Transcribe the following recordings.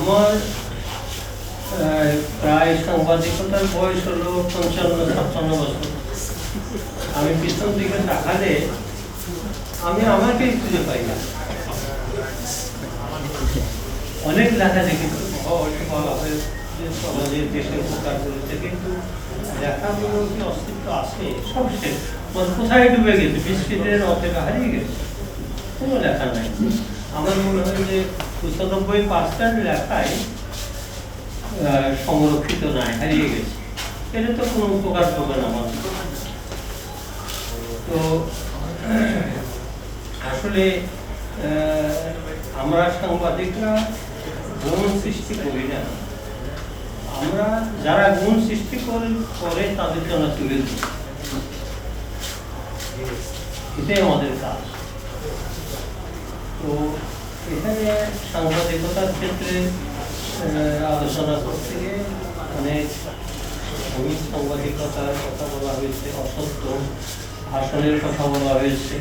আমার প্রায় সাংবাদিকতার বয়স হলো পঞ্চান্ন, ছাপ্পান্ন বছর। আমি পিছন দিকে তাকালে আমি আমাকেই খুঁজে পাই না। অনেক লেখা দেখি বলা হয় সমাজের, দেশের উপকার কিন্তু লেখাগুলো কি অস্তিত্ব আছে, সব শেষ। কোথায় ডুবে গেছে? বৃষ্টিদের অর্ধেক হারিয়ে গেছে। কোনো লেখা নাই। আমার মনে হয় যে পঁচানব্বই পার্সেন্ট লেখাই সংরক্ষিত নাই, হারিয়ে গেছে। এটা তো কোনো উপকার হবে না আমার তো, আসলে আমরা সাংবাদিকরা গুণ সৃষ্টি করি না। আমরা যারা গুণ সৃষ্টি করে, তাদের জন্য তুলে দিই। এটাই আমাদের কাজ। তো এখানে সাংবাদিকতার ক্ষেত্রে আলোচনা করতে গিয়ে অনেক ভূমি সাংবাদিকতার কথা বলা হয়েছে, অসত্য ভাষণের কথা বলা হয়েছে।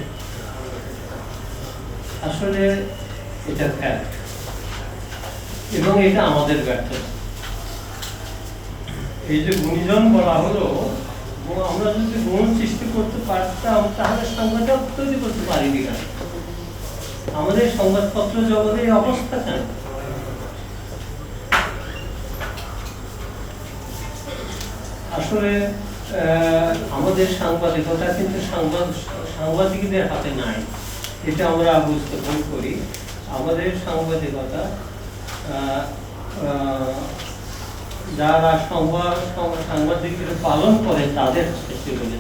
আসলে এটা ফ্যাক্ট এবং এটা আমাদের ব্যর্থতা। এই যে গুণীজন বলা হলো আমরা যদি গুণ সৃষ্টি করতে পারতাম, তাহলে সংবাদটা তৈরি করতে পারিনি কেন? আমাদের সংবাদপত্র জগতে অবস্থা কেন আসলে আমাদের সাংবাদিকতা কিন্তু সাংবাদ, সাংবাদিকদের হাতে নাই, এটা আমরা বুঝতে ভুল করি আমাদের সাংবাদিকতা যারা সংবাদ সাংবাদিকদের পালন করে, তাদের হাতে চলে।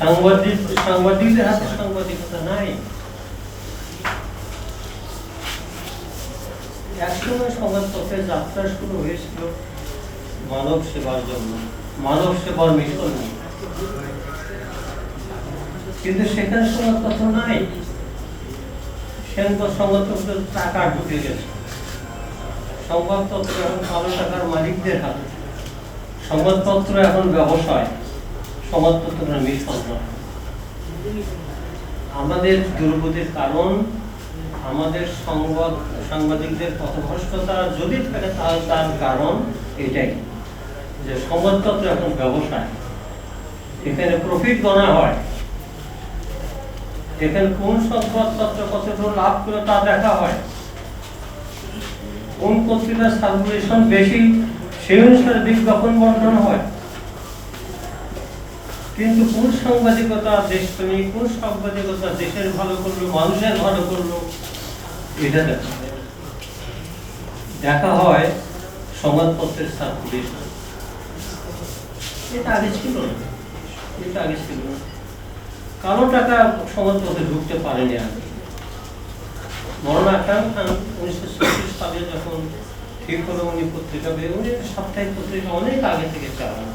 সাংবাদিক সাংবাদিকদের হাতে সাংবাদিকতা নাই। একসময় সংবাদপত্রের যাত্রা শুরু হয়েছিল মানব সেবার জন্য, মানব সেবার মিশন কিন্তু সেখানে সংবাদপত্র নাই। সেখানে তো সংবাদপত্র টাকা ঢুকে গেছে। সংবাদপত্র এখন কালো টাকার মালিকদের হাতে। সংবাদপত্র এখন ব্যবসায়। আমাদের দুর্গতির কারণ, আমাদের সংবাদ, সাংবাদিকদের পথভ্রষ্টতা যদি থাকে তাহলে তার কারণ এটাই, যে সংবাদপত্র এখন ব্যবসায়। এখানে প্রফিট গণা হয়। এখানে কোন সংবাদপত্র কতটুকু লাভ করে তা দেখা হয়। কোন পত্রিকার সার্কুলেশন বেশি, সেই অনুসারে বিজ্ঞাপন বন্টন হয়। কিন্তু কোন সাংবাদিকতা দেশপ্রেমী কোন সাংবাদিকতা দেশের ভালো করল, মানুষের ভালো করল? এটা দেখা। দেখা হয় সংবাদপত্রের সার্কুলেশন এটা আগে ছিল না। এটা আগে ছিল টাকা সংবাদপত্রে ঢুকতে পারেনি আগে খান উনিশশো চব্বিশ সালে যখন ঠিক হলো উনি পত্রিকা বের উনি সাপ্তাহিক পত্রিকা অনেক আগে থেকে চালান।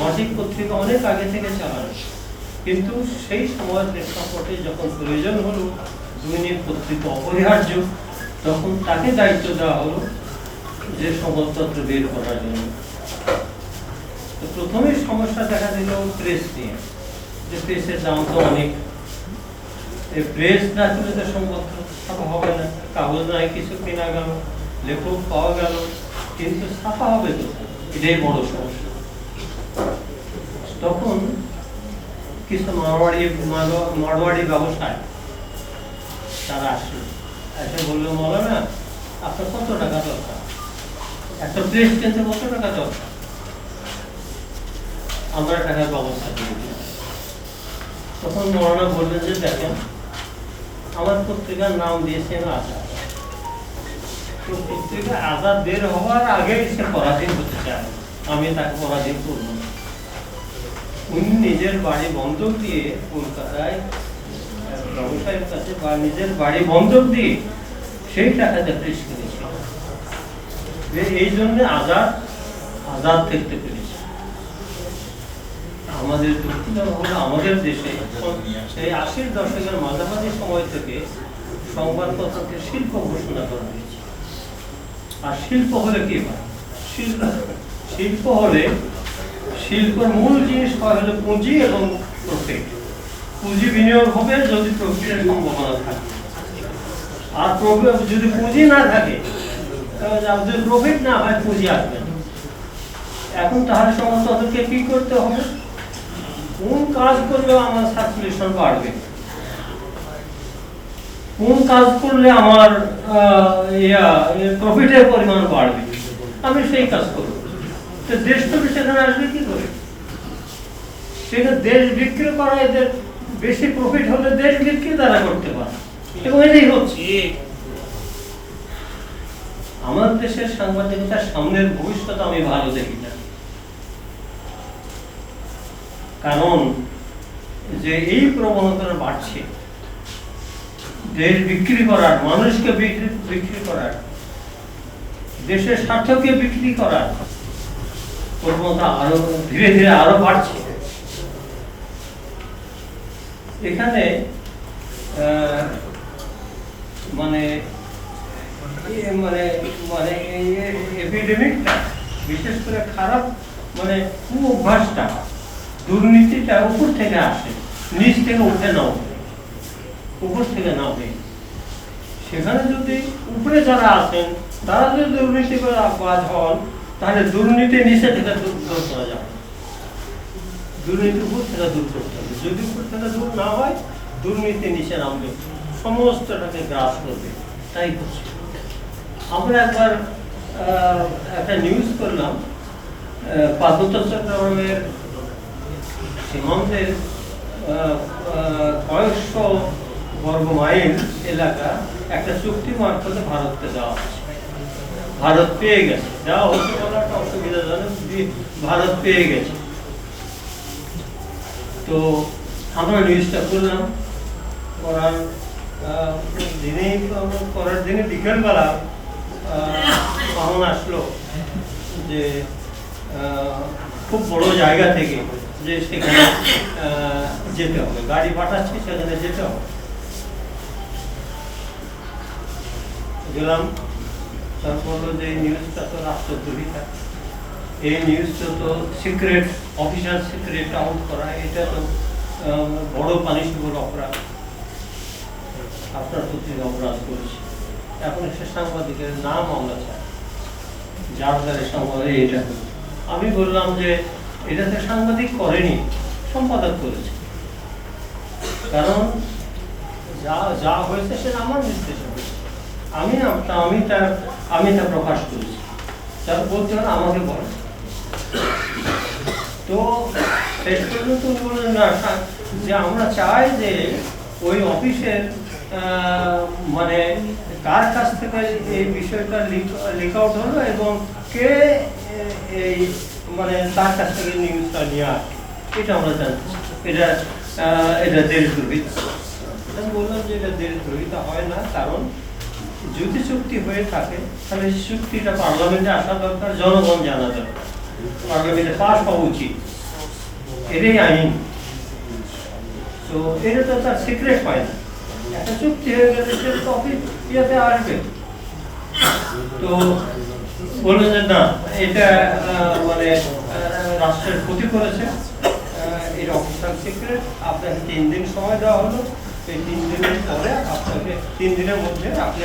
মাসিক পত্রিকা অনেক আগে থেকে চালান। কিন্তু সেই সময় প্রেক্ষাপটে যখন প্রয়োজন হলো দৈনিক পত্রিকা অপরিহার্য, তখন তাকে দায়িত্ব দেওয়া হলো যে সংবাদপত্র বের করার জন্য। তো প্রথমেই সমস্যা দেখা দিল প্রেস নিয়ে, যে প্রেসের দাম তো অনেক। প্রেস না তুলে তো সংবাদপত্র হবে না। কাগজ নাই, কিছু কেনা গেল, লেখক পাওয়া গেল, কিন্তু ছাপা হবে তো এটাই বড় সমস্যা। তখন কিছু মারোয়াড়ি মারো- মারোয়াড়ি ব্যবসায় তারা আসলো। এসে বলল, মৌলানা, আপনার কত টাকা দরকার? একটা প্রেস কিনতে কত টাকা দরকার? আমরা টাকার ব্যবস্থা করে তখন মৌলানা বললেন যে, দেখেন, আমার পত্রিকার নাম দিয়েছেন আজাদ। তো পত্রিকা আজাদ বের হওয়ার আগেই সে পরাধীন হতে চায়। আমি তাকে পরাধীন করব না। উনি নিজের বাড়ি বন্ধক দিয়ে কলকাতায় ব্যবসায়ীর কাছে বা নিজের বাড়ি বন্ধক দিয়ে সেই টাকাতে এই জন্য আজাদ আজাদ থাকতে পেরেছে। আমাদের আমাদের দেশে সেই আশির দশকের মাঝামাঝি সময় থেকে সংবাদপত্রকে শিল্প ঘোষণা করা হয়েছে। আর শিল্প হলে কি শিল্প হলে শিল্পের মূল জিনিস হলো পুঁজি এবং প্রফিট। পুঁজি বিনিয়োগ হবে যদি প্রফিটের সম্ভাবনা থাকে। আর প্রফি- যদি পুঁজি না থাকে যদি প্রফিট না হয়, পুঁজি আসবে। এখন তাহলে সমস্ত ওদেরকে কি করতে হবে? কোন কাজ করলে আমার সার্কুলেশন বাড়বে? কোন কাজ করলে আমার প্রফিটের পরিমাণ বাড়বে? আমি সেই কাজ করব। তো দেশ তো সেখানে আসবে কি করে? সেটা দেশ বিক্রি করা এদের বেশি প্রফিট হলে দেশ বিক্রি তারা করতে পারে। এবং এটাই হচ্ছে। আমার দেশের সাংবাদিকতার সামনের ভবিষ্যৎ আমি ভালো দেখি না। কারণ যে এই প্রবণতা বাড়ছে, দেশ বিক্রি করার, মানুষকে বিক্রি বিক্রি করার, দেশের স্বার্থকে বিক্রি করার প্রবণতা আরও ধীরে ধীরে আরও বাড়ছে। এখানে মানে মানে মানে এপিডেমিকটা বিশেষ করে খারাপ মানে দুর্নীতিটা উপর থেকে আসে, নিচ থেকে উঠে নাও উপর থেকে না সেখানে যদি উপরে যারা আছেন, তারা যদি দুর্নীতি করে বাদ হন তাহলে দুর্নীতি নিচে থেকে দূর দূর করা যাবে দুর্নীতি উপর থেকে দূর করতে হবে। যদি উপর থেকে দূর না হয়, দুর্নীতি নিচে নামবে সমস্তটাকে গ্রাস করবে। তাই হচ্ছে আমরা একবার একটা নিউজ করলাম পার্বত্য চট্টগ্রামের সীমান্তের কয়েকশো বর্গ মাইল এলাকা একটা চুক্তি মারফতে ভারতকে দেওয়া হচ্ছে। ভারত পেয়ে গেছে। দেওয়া হচ্ছে বলে একটা অসুবিধাজনক দি- ভারত পেয়ে গেছে। তো আমরা নিউজটা করলাম করার দিনেই করার দিনে বিকেলবেলা কখন আসলো যে খুব বড় জায়গা থেকে যে সেখানে যেতে হবে। গাড়ি পাঠাচ্ছি, সেখানে যেতে হবে। গেলাম। তারপর হলো যে নিউজটা তো রাষ্ট্রদ্রোহিতা এই নিউজটা তো সিক্রেট অফিসার সিক্রেট আউট করা, এটা তো বড় অপরাধ। আপনার পত্রিকা অপরাধ করেছে। এখন সে সাংবাদিকের নাম আমরা চাই। যার সাংবাদিক এটা আমি বললাম যে সাংবাদিক করেনি, সম্পাদক করেছে। কারণ যা যা হয়েছে সেটা আমার নির্দেশে হয়েছে আমি আমি তার আমি তা প্রকাশ করেছি। তার বলতে হবে আমাকে বলে। তো শেষ পর্যন্ত বললেন না যে আমরা চাই যে ওই অফিসের মানে কার কাছ থেকে এই বিষয়টা লিক আউট হলো এবং কে এই মানে তার কাছ থেকে নিউজটা নিয়ে আসে এটা আমরা জানছি এটা এটা দেশ দুর্ভিত বললাম যে এটা দেশ দ্রোহিত হয় না, কারণ যদি চুক্তি হয়ে থাকে, তাহলে চুক্তিটা পার্লামেন্টে আসা দরকার, জনগণ জানা দরকার। পার্লামেন্টে পাস হওয়া উচিত। এটাই আইন। তো এটা তো তার সিক্রেট পায় না একটা চুক্তি হয়ে গেলে সেটা তো ইয়েতে আসবে। তো বললেন যে না, এটা মানে রাষ্ট্রের ক্ষতি করেছে। এর অফিসার সিক্রেট আপনাকে তিন দিন সময় দেওয়া হলো। এই তিন দিনের পরে আপনাকে, তিন দিনের মধ্যে আপনি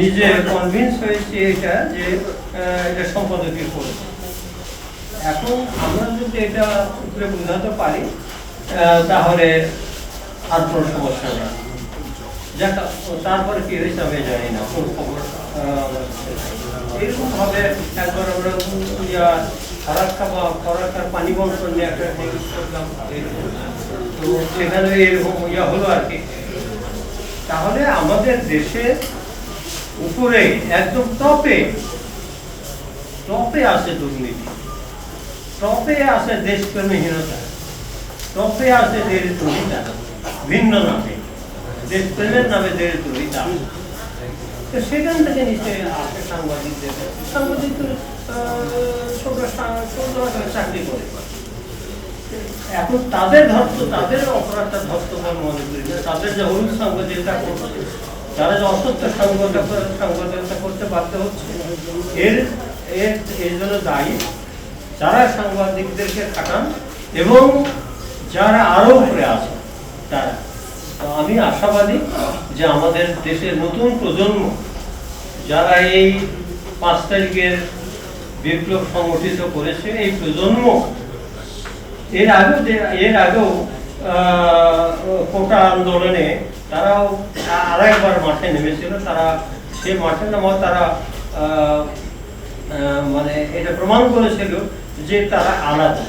নিজে কনভিন্স হয়েছি এটা যে এটা সম্পাদকই করেছে এখন আমরা যদি এটা উপরে বোঝাতে পারি তাহলে আর কোনো সমস্যা না যাক, তারপরে কি হয়েছে আমি জানি না, কোন খবর এরকম ভাবে একবার আমরা ইয়া ফরাক্কা বা ফরাক্কার পানি বন্টন নিয়ে একটা করলাম। তো সেখানে এরকম ইয়া হলো আর কি। তাহলে আমাদের দেশের উপরে, একদম টপে টপে আছে দুর্নীতি। টপে আছে দেশপ্রেমহীনতা টপে আছে দেশদ্রোহিতা ভিন্ন নামে। দেশপ্রেমের নামে দেশদ্রোহিতা তো সেখান থেকে নিচে আসে সাংবাদিকদের। সাংবাদিক ছোট ছোট আকারে চাকরি করে। এখন তাদের ধর্ত, তাদের অপরাধটা ধর্তকর মনে। তাদের যে হলুদ সাংবাদিকতা করছে, তারা যে অসত্য সাংবাদিকতা সাংবাদিকতা করতে বাধ্য হচ্ছে, এর এর এর জন্য দায়ী যারা সাংবাদিকদেরকে খাটান এবং যারা আরও উপরে আছে তারা। আমি আশাবাদী যে আমাদের দেশের নতুন প্রজন্ম যারা এই পাঁচ তারিখের বিপ্লব সংগঠিত করেছে, এই প্রজন্ম এর আগেও এর আগেও কোটা আন্দোলনে তারাও আরেকবার মাঠে নেমেছিল। তারা সে মাঠে নামা তারা মানে এটা প্রমাণ করেছিল যে তারা আলাদা।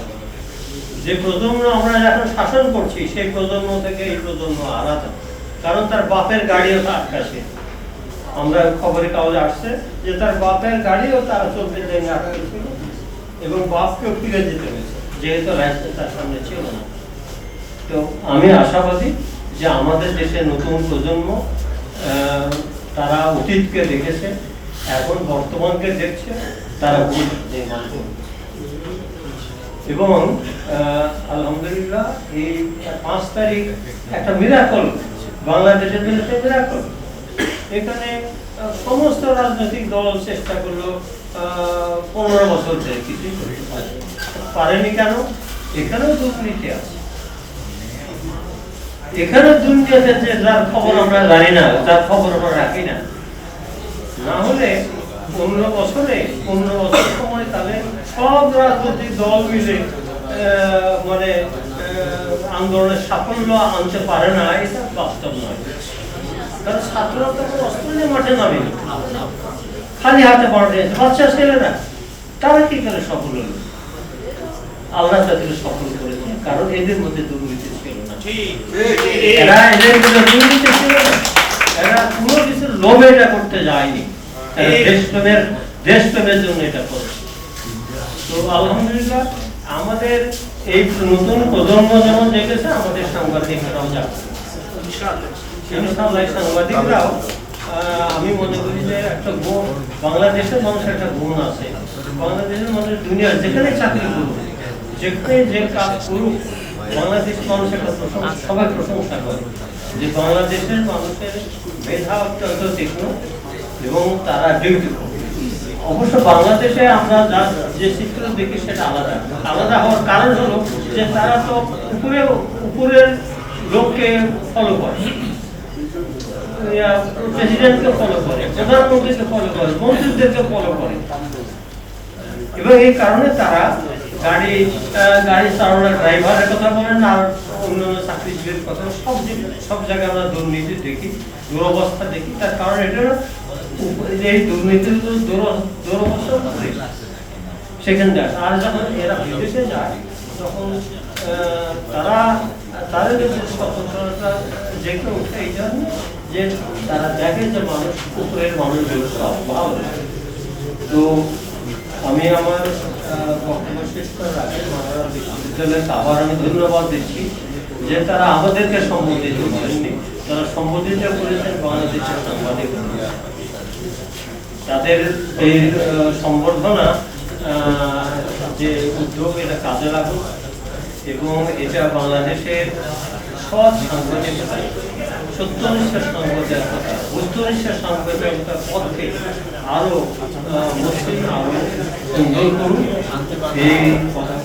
যে প্রজন্ম আমরা এখন শাসন করছি, সেই প্রজন্ম থেকে এই প্রজন্ম আলাদা। কারণ তার বাপের গাড়িও তার কাছে। আমরা খবরে কাগজে আসছে যে তার বাপের গাড়িও তারা চলতে আটকেছিল এবং বাপকেও ফিরে যেতে হয়েছে। যেহেতু লাইসেন্স তার সামনে ছিল না। তো আমি আশাবাদী যে আমাদের দেশে নতুন প্রজন্ম তারা অতীতকে দেখেছে, এখন বর্তমানকে দেখছে, তারা এবং আলহামদুলিল্লাহ এই পাঁচ তারিখ একটা মিরাকল বাংলাদেশের জন্য একটা মিরাকল এখানে সমস্ত রাজনৈতিক দল চেষ্টা করল পনেরো বছর ধরে কিছুই। পারেনি কেন? এখানেও দুর্নীতি আছে। এখানে দুর্নীতি আছে যার খবর আমরা জানি না, যার খবর আমরা রাখি না। না হলে পনেরো বছরে, পনেরো বছর সময় তাহলে সব রাজনৈতিক দল মিলে মানে আন্দোলনের সাফল্য আনতে পারে না, এটা বাস্তব নয়। কারণ ছাত্ররা তো অস্ত্র নিয়ে মাঠে নামেনি খালি হাতে এসে বাচ্চা ছেলেরা, তারা কি করে সফল হলো? আল্লাহ তাদেরকে সফল করেছে, কারণ এদের মধ্যে দুর্নীতি এরা এদের দুর্নীতি ছিল এরা কোনো কিছু লোভে এটা করতে যায়নি। দেশপ্রেমের দেশপ্রেমের জন্য এটা করেছে। তো আলহামদুলিল্লাহ আমাদের এই নতুন প্রজন্ম যেমন দেখেছে আমাদের সাংবাদিকরাও যাবে সাংবাদিকরাও আমি মনে করি যে একটা গুণ বাংলাদেশের মানুষের একটা গুণ আছে। বাংলাদেশের মানুষ দুনিয়া যেখানে চাকরি করুক যেখানে যে কাজ করুক বাংলাদেশ মানুষ একটা সবাই প্রশংসা করে। যে বাংলাদেশের মানুষের মেধা অত্যন্ত তীক্ষ্ণ এবং তারা অবশ্য বাংলাদেশে আমরা যা যে দেখি সেটা আলাদা। আলাদা হওয়ার কারণ হলো যে তারা তো উপরে, উপরের লোককে ফলো করে। প্রেসিডেন্টকে ফলো করে, প্রধানমন্ত্রীকে ফলো করে, মন্ত্রীদেরকে ফলো করে। এবং এই কারণে তারা গাড়ি গাড়ি চালানোর ড্রাইভারের কথা বলেন আর অন্যান্য চাকরিজীবীর কথা, সব সব জায়গায় আমরা দুর্নীতি দেখি, দুরবস্থা দেখি, তার কারণ এটা এই দুর্নীতির দুরবস্থা। সেখান থেকে আর যখন এরা বিদেশে যায়, তখন তারা তাদের যে স্বতন্ত্রতা জেগে ওঠে এই জন্য যে তারা দেখে যে মানুষ উপরের মানুষগুলো সব ভালো তো আমি আমার বক্তব্য শেষ করার আগে মাননীয় বিশ্ববিদ্যালয়কে আবার আমি ধন্যবাদ দিচ্ছি যে তারা আমাদেরকে সম্বোধিত করেননি তারা সম্বোধিত করেছেন বাংলাদেশের সাংবাদিক। তাদের এই সম্বর্ধনা যে উদ্যোগ, এটা কাজে লাগুক এবং এটা বাংলাদেশের সৎ সাংবাদিকতা সত্যনিষ্ঠার সাংবাদিকতা বুদ্ধনিষ্ঠার সাংবাদিকতার পথে আরও মুসলিম করুন এই কথা